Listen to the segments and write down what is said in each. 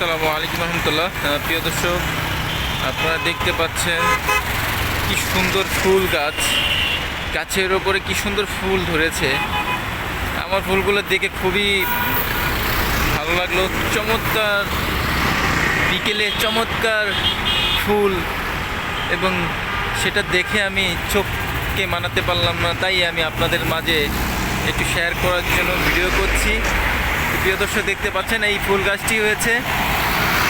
আসসালামু আলাইকুম রহমতুল্লাহ। প্রিয় দর্শক, আপনারা দেখতে পাচ্ছেন কি সুন্দর ফুল গাছ। গাছের ওপরে কি সুন্দর ফুল ধরেছে। আমার ফুলগুলো দেখে খুবই ভালো লাগল। চমৎকার, বিকেলে চমৎকার ফুল এবং সেটা দেখে আমি চোখকে মানাতে পারলাম না, তাই আমি আপনাদের মাঝে একটু শেয়ার করার জন্য ভিডিও করছি। প্রিয় দর্শক, দেখতে পাচ্ছেন এই ফুল গাছটি হয়েছে।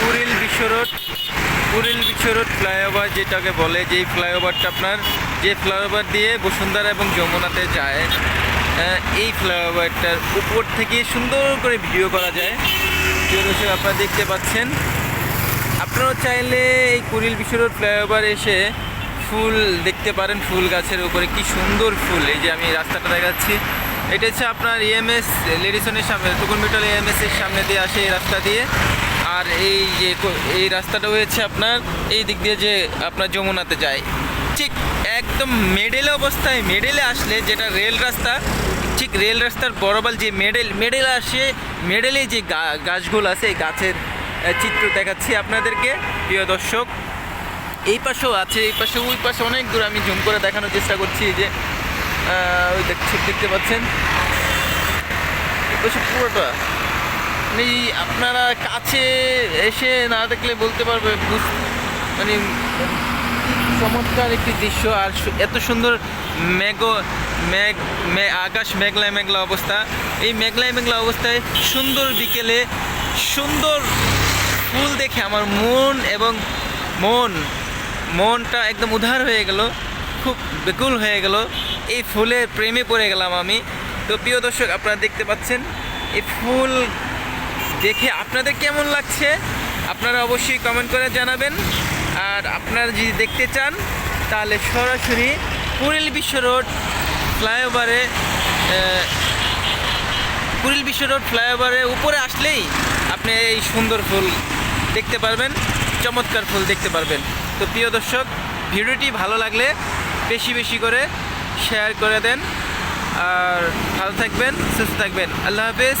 কুড়িল বিশ্ব রোড কুড়িল বিশ্ব রোড ফ্লাইওভার যেটাকে বলে, যেই ফ্লাইওভারটা আপনার, যে ফ্লাইওভার দিয়ে বসুন্ধরা এবং যমুনাতে যায় এই ফ্লাইওভারটার উপর থেকে সুন্দর করে ভিডিও করা যায়। দর্শক, আপনারা দেখতে পাচ্ছেন, আপনারাও চাইলে এই কুড়িল বিশ্ব রোড ফ্লাইওভার এসে ফুল দেখতে পারেন, ফুল গাছের উপরে। কি সুন্দর ফুল, এই যে আমি রাস্তাটা দেখাচ্ছি। এটা হচ্ছে আপনার E ইএমএস লেডিসনের সামনে টুকুন মিটল ইএমএস এর সামনে দিয়ে আসে এই রাস্তা দিয়ে। আর এই যে এই রাস্তাটা হয়েছে আপনার, এই দিক দিয়ে যে আপনার যমুনাতে যায়। ঠিক একদম মেডেলে অবস্থায় মেডেলে আসলে যেটা রেল রাস্তা, ঠিক রেল রাস্তার বরাবর যে মেডেল মেডেল আসে মেডেলে যে গাছগুলো আছে, এই গাছের চিত্র দেখাচ্ছি আপনাদেরকে, প্রিয় দর্শক। এই পাশেও আছে, এই পাশে, ওই পাশে অনেক দূর আমি জুম করে দেখানোর চেষ্টা করছি যে ওই দেখছি দেখতে পাচ্ছেন? এই পাশে পুরোটা। মানে আপনারা কাছে এসে না দেখলে বলতে পারবে মানে চমৎকার একটি দৃশ্য। আর এত সুন্দর মেঘ মেঘ আকাশ মেঘলা মেঘলা অবস্থা। এই মেঘলা মেঘলা অবস্থায় সুন্দর বিকেলে সুন্দর ফুল দেখে আমার মন এবং মন, মনটা একদম উধার হয়ে গেল, খুব বেকুল হয়ে গেল। এই ফুলের প্রেমে পড়ে গেলাম আমি। তো প্রিয় দর্শক, আপনারা দেখতে পাচ্ছেন, এই ফুল দেখে আপনাদের কেমন লাগছে, আপনারা অবশ্যই কমেন্ট করে জানাবেন। আর আপনারা যদি দেখতে চান, তাহলে সরাসরি কুড়িল বিশ্ব রোড ফ্লাইওভারে কুড়িল বিশ্ব রোড ফ্লাইওভারে উপরে আসলেই আপনি এই সুন্দর ফুল দেখতে পারবেন, চমৎকার ফুল দেখতে পারবেন। তো প্রিয় দর্শক, ভিডিওটি ভালো লাগলে বেশি বেশি করে শেয়ার করে দেন। আর ভালো থাকবেন, সুস্থ থাকবেন। আল্লাহ হাফেজ।